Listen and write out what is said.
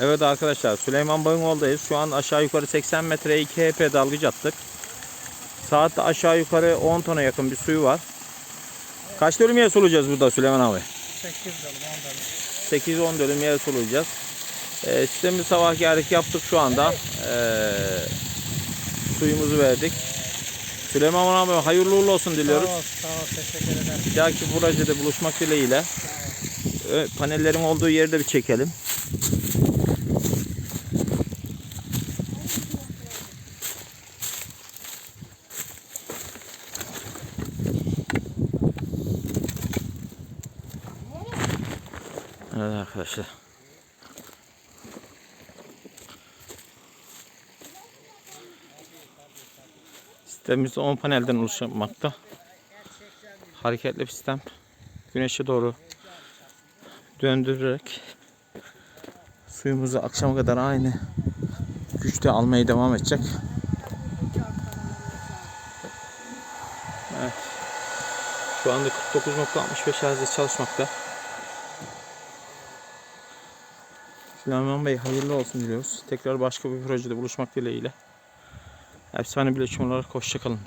Evet arkadaşlar Süleyman Bayıngoğlu'dayız. Şu an aşağı yukarı 80 metreye 2 HP dalgıç attık. Saatte aşağı yukarı 10 tona yakın bir suyu var. Kaç dönüm yer sulayacağız burada Süleyman abi? 8 dönüm 10 dönüm. 8-10 dönüm yer sulayacağız. Ee, sistemi sabah geldik yaptık şu anda. Ee, suyumuzu verdik. Süleyman abi hayırlı uğurlu olsun diliyoruz. Sağ ol, sağ ol. Teşekkür ederim. Bir dahaki projede buluşmak dileğiyle. Ö- Panellerin olduğu yeri de bir çekelim. Evet arkadaşlar. Sistemimiz 10 panelden oluşmakta. Hareketli bir sistem. Güneşe doğru döndürerek suyumuzu akşama kadar aynı güçte almaya devam edecek. Evet. Şu anda 49.65 Hz'de çalışmakta. Süleyman Bey hayırlı olsun diliyoruz. Tekrar başka bir projede buluşmak dileğiyle. Efsane bileşim olarak hoşçakalın.